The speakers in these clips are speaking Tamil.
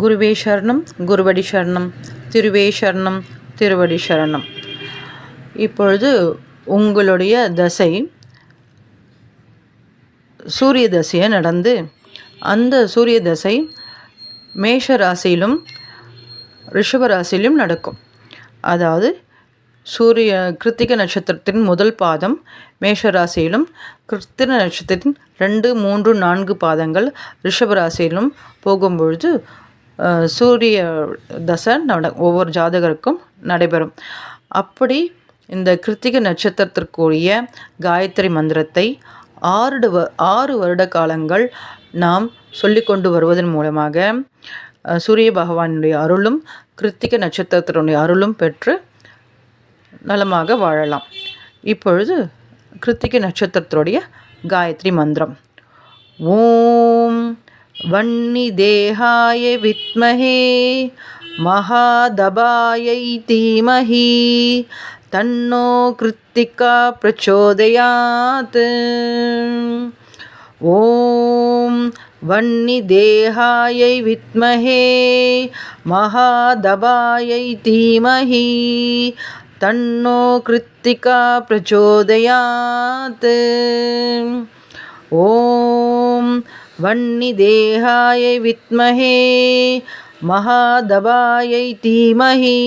குருவே சரணம் குருவடி சரணம் திருவே சரணம் திருவடி சரணம். இப்பொழுது உங்களுடைய தசை சூரிய தசையை நடந்து அந்த சூரிய தசை மேஷ ராசியிலும் ரிஷப ராசியிலும் நடக்கும். அதாவது சூரிய கிருத்திக நட்சத்திரத்தின் முதல் பாதம் மேஷ ராசியிலும் கிருத்திக நட்சத்திரத்தின் ரெண்டு மூன்று நான்கு பாதங்கள் ரிஷப ராசியிலும் போகும்பொழுது சூரிய தசை நட ஒவ்வொரு ஜாதகருக்கும் நடைபெறும். அப்படி இந்த கிருத்திக நட்சத்திரத்திற்குரிய காயத்ரி மந்திரத்தை ஆறு வ ஆறு வருட காலங்கள் நாம் சொல்லிக்கொண்டு வருவதன் மூலமாக சூரிய பகவானுடைய அருளும் கிருத்திக நட்சத்திரத்தினுடைய அருளும் பெற்று நலமாக வாழலாம். இப்பொழுது கிருத்திக நட்சத்திரத்தினுடைய காயத்ரி மந்திரம். ஓம் वह्निदेहाय विद्महे महादभायै धीमहि तन्नो कृत्तिका प्रचोदयात्। ॐ वह्निदेहायै विद्महे महादभायै धीमहि तन्नो कृत्तिका प्रचोदयात्। ॐ வன்னி தேகாயை வித்மஹே மகாதபாயை தீமஹி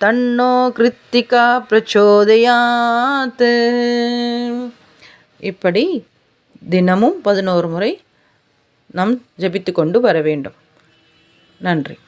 தன்னோ கிருத்திகா பிரச்சோதயாத். இப்படி தினமும் பதினோரு முறை நாம் ஜபித்து கொண்டு வர வேண்டும். நன்றி.